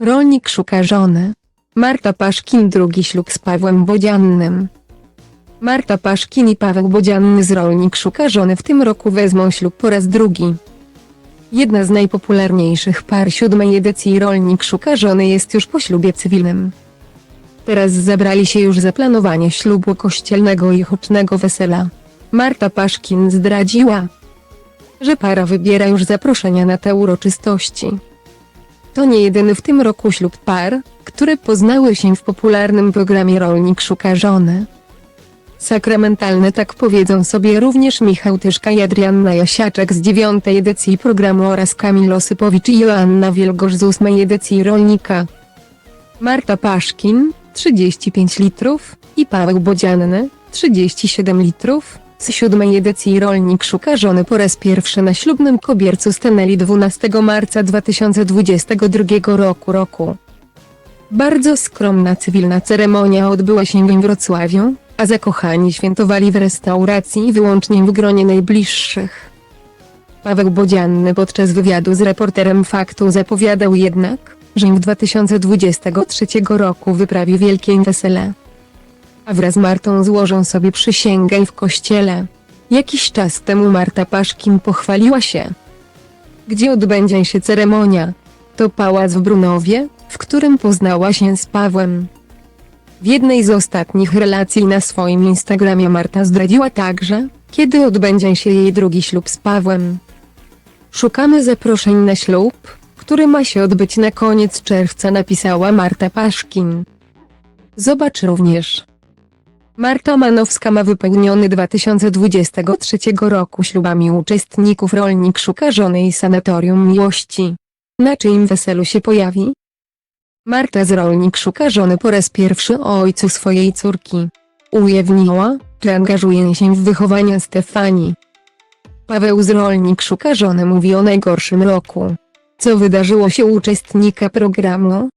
Rolnik szuka żony. Marta Paszkin drugi ślub z Pawłem Bodziannym. Marta Paszkin i Paweł Bodzianny z Rolnik szuka żony w tym roku wezmą ślub po raz drugi. Jedna z najpopularniejszych par siódmej edycji Rolnik szuka żony jest już po ślubie cywilnym. Teraz zabrali się już za planowanie ślubu kościelnego i hucznego wesela. Marta Paszkin zdradziła, że para wybiera już zaproszenia na te uroczystości. To nie jedyny w tym roku ślub par, które poznały się w popularnym programie Rolnik szuka żony. Sakramentalne tak powiedzą sobie również Michał Tyszka i Adrianna Jasiaczek z dziewiątej edycji programu oraz Kamil Osypowicz i Joanna Wielgosz z ósmej edycji Rolnika. Marta Paszkin, 35 litrów, i Paweł Bodzianny, 37 litrów, z siódmej edycji Rolnik szuka żony po raz pierwszy na ślubnym kobiercu stanęli 12 marca 2022 roku roku. Bardzo skromna cywilna ceremonia odbyła się w Wrocławiu, a zakochani świętowali w restauracji wyłącznie w gronie najbliższych. Paweł Bodzianny podczas wywiadu z reporterem Faktu zapowiadał jednak, że w 2023 roku wyprawi wielkie wesele. Wraz z Martą złożą sobie przysięgę w kościele. Jakiś czas temu Marta Paszkin pochwaliła się. Gdzie odbędzie się ceremonia? To pałac w Brunowie, w którym poznała się z Pawłem. W jednej z ostatnich relacji na swoim Instagramie Marta zdradziła także, kiedy odbędzie się jej drugi ślub z Pawłem. Szukamy zaproszeń na ślub, który ma się odbyć na koniec czerwca napisała Marta Paszkin. Zobacz również. Marta Manowska ma wypełniony 2023 roku ślubami uczestników Rolnik szuka żony i Sanatorium Miłości. Na czyim weselu się pojawi? Marta z Rolnik szuka żony po raz pierwszy o ojcu swojej córki. Ujawniła, że angażuje się w wychowanie Stefanii. Paweł z Rolnik szuka żony mówi o najgorszym roku. Co wydarzyło się uczestnika programu?